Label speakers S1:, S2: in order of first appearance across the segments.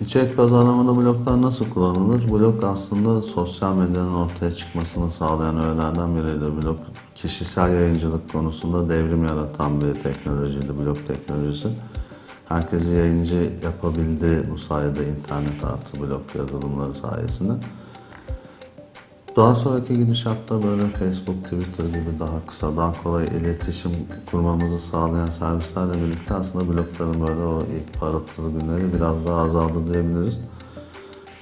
S1: İçerik pazarlamada bloklar nasıl kullanılır? Blok aslında sosyal medyanın ortaya çıkmasını sağlayan öğelerden biriydi. Blok kişisel yayıncılık konusunda devrim yaratan bir teknolojiydi, blok teknolojisi. Herkesi yayıncı yapabildi bu sayede internet artı blok yazılımları sayesinde. Daha sonraki gidişatta böyle Facebook, Twitter gibi daha kısa, daha kolay iletişim kurmamızı sağlayan servislerle birlikte aslında blokların böyle o ilk parıltılı günleri biraz daha azaldı diyebiliriz.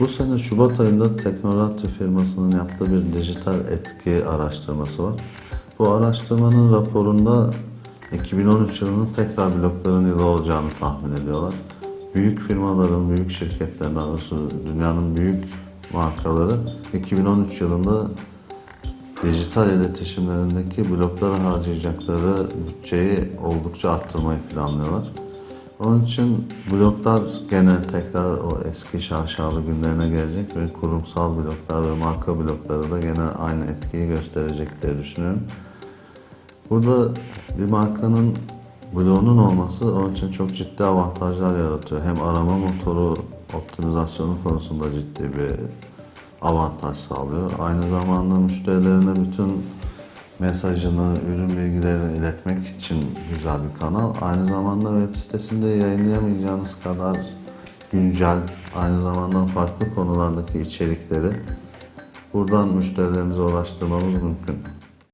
S1: Bu sene Şubat ayında Teknoratü firmasının yaptığı bir dijital etki araştırması var. Bu araştırmanın raporunda 2013 yılının tekrar blokların yılı olacağını tahmin ediyorlar. Büyük firmaların, büyük şirketlerin, daha dünyanın büyük markaları 2013 yılında dijital iletişimlerindeki bloklara harcayacakları bütçeyi oldukça arttırmayı planlıyorlar. Onun için bloklar gene tekrar o eski şaşalı günlerine gelecek ve kurumsal bloklar ve marka blokları da gene aynı etkiyi gösterecek diye düşünüyorum. Burada bir markanın bloğunun olması onun için çok ciddi avantajlar yaratıyor. Hem arama motoru optimizasyonu konusunda ciddi bir avantaj sağlıyor. Aynı zamanda müşterilerine bütün mesajını, ürün bilgilerini iletmek için güzel bir kanal. Aynı zamanda web sitesinde yayınlayamayacağınız kadar güncel, aynı zamanda farklı konulardaki içerikleri buradan müşterilerimize ulaştırmamız mümkün.